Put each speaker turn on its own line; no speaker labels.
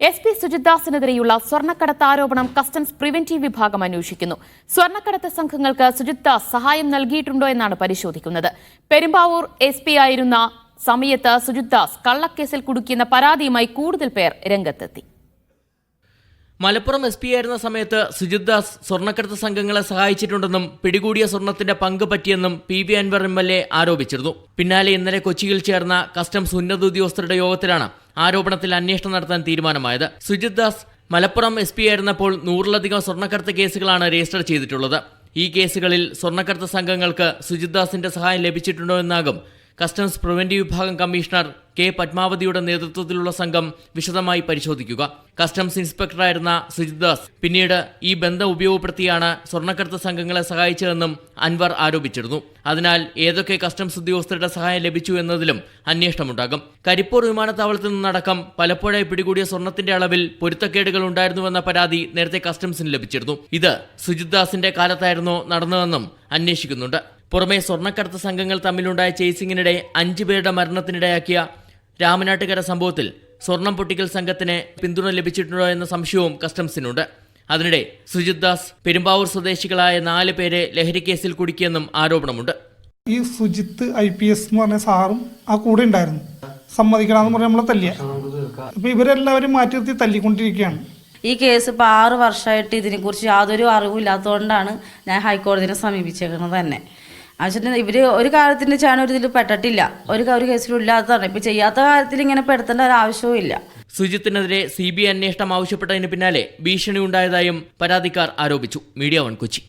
S P സുജിത്ദാസിനെതിരെയുള്ള സ്വർണക്കടത്ത് ആരോപണം customs preventive വിഭാഗം അന്വേഷിക്കുന്നു. സ്വർണക്കടത്ത് സംഘങ്ങൾക്ക് സുജിത്ദാസ് സഹായം നൽകിയിട്ടുണ്ടോ എന്നാണ് പരിശോധിക്കുന്നത്. പെരുമ്പാവൂർ എസ് പി ആയിരുന്ന സമയത്ത് സുജിത്ദാസ് കള്ളക്കേസിൽ കുടുക്കിയെന്ന പരാതിയുമായി കൂടുതൽ പേർ രംഗത്തെത്തി.
മലപ്പുറം എസ് പി ആയിരുന്ന സമയത്ത് സുജിത് ദാസ് സ്വർണക്കടത്ത് സംഘങ്ങളെ സഹായിച്ചിട്ടുണ്ടെന്നും പിടികൂടിയ സ്വർണത്തിന്റെ പങ്ക് പറ്റിയെന്നും P V Anvar M L A ആരോപിച്ചിരുന്നു. പിന്നാലെ ഇന്നലെ കൊച്ചിയിൽ ചേർന്ന കസ്റ്റംസ് ഉന്നത ഉദ്യോഗസ്ഥരുടെ യോഗത്തിലാണ് ആരോപണത്തിൽ അന്വേഷണം നടത്താൻ തീരുമാനമായത്. സുജിത് ദാസ് മലപ്പുറം എസ് പി ആയിരുന്നപ്പോൾ നൂറിലധികം സ്വർണക്കടത്ത് കേസുകളാണ് രജിസ്റ്റർ ചെയ്തിട്ടുള്ളത്. ഈ കേസുകളിൽ സ്വർണക്കടത്ത് സംഘങ്ങൾക്ക് സുജിത് ദാസിന്റെ സഹായം ലഭിച്ചിട്ടുണ്ടോ എന്നാകും കസ്റ്റംസ് പ്രിവന്റീവ് വിഭാഗം കമ്മീഷണർ കെ പത്മാവതിയുടെ നേതൃത്വത്തിലുള്ള സംഘം വിശദമായി പരിശോധിക്കുക. കസ്റ്റംസ് ഇൻസ്പെക്ടറായിരുന്ന സുജിത് ദാസ് പിന്നീട് ഈ ബന്ധം ഉപയോഗപ്പെടുത്തിയാണ് സ്വർണക്കടത്ത് സംഘങ്ങളെ സഹായിച്ചതെന്നും അൻവർ ആരോപിച്ചിരുന്നു. അതിനാൽ ഏതൊക്കെ കസ്റ്റംസ് ഉദ്യോഗസ്ഥരുടെ സഹായം ലഭിച്ചു എന്നതിലും അന്വേഷണമുണ്ടാകും. കരിപ്പൂർ വിമാനത്താവളത്തിൽ നിന്നടക്കം പലപ്പോഴായി പിടികൂടിയ സ്വർണത്തിന്റെ അളവിൽ പൊരുത്തക്കേടുകൾ ഉണ്ടായിരുന്നുവെന്ന പരാതി നേരത്തെ കസ്റ്റംസിന് ലഭിച്ചിരുന്നു. ഇത് സുജിത് ദാസിന്റെ കാലത്തായിരുന്നോ നടന്നതെന്നും അന്വേഷിക്കുന്നുണ്ട്. പുറമെ സ്വർണക്കടത്ത് സംഘങ്ങൾ തമ്മിലുണ്ടായ ചേസിങ്ങിനിടെ അഞ്ചു പേരുടെ മരണത്തിനിടയാക്കിയ രാമനാട്ടുകര സംഭവത്തിൽ സ്വർണം പൊട്ടിക്കൽ സംഘത്തിന് പിന്തുണ ലഭിച്ചിട്ടുണ്ടോ എന്ന സംശയവും കസ്റ്റംസിനുണ്ട്. അതിനിടെ സുജിത് ദാസ് പെരുമ്പാവൂർ സ്വദേശികളായ നാല് പേരെ ലഹരിക്കേസിൽ കുടുക്കിയെന്നും ആരോപണമുണ്ട്.
ഈ സുജിത്ത് ഐ പി എസ് എന്ന് പറഞ്ഞ സാറും ആ കൂടെ ഉണ്ടായിരുന്നു. സമ്മതിക്കണമെന്ന് പറഞ്ഞ് നമ്മളെ തല്ലിയ. അപ്പൊ ഇവരെല്ലാവരും മാറ്റി നിർത്തി തല്ലിക്കൊണ്ടിരിക്കുകയാണ്.
ഈ കേസ് ഇപ്പോൾ ആറ് വർഷമായിട്ട് ഇതിനെക്കുറിച്ച് യാതൊരു അറിവില്ലാത്തതുകൊണ്ടാണ് ഞാൻ ഹൈക്കോടതിനെ സമീപിച്ചേക്കുന്നത് തന്നെ. ആവശ്യത്തിന് ഇവർ ഒരു കാര്യത്തിന്റെ ചാണ് ഒരു ഇതിൽ പെട്ടിട്ടില്ല. ഒരു ഒരു കേസിലും ഇല്ലാത്തതാണ്. ഇപ്പം ചെയ്യാത്ത കാര്യത്തിൽ ഇങ്ങനെ പെടുത്തേണ്ട ഒരു ആവശ്യവും ഇല്ല.
സുജിത്തിനെതിരെ സി ബി ഐ അന്വേഷണം ആവശ്യപ്പെട്ടതിന് പിന്നാലെ ഭീഷണി ഉണ്ടായതായും പരാതിക്കാർ ആരോപിച്ചു. Media One Kochi.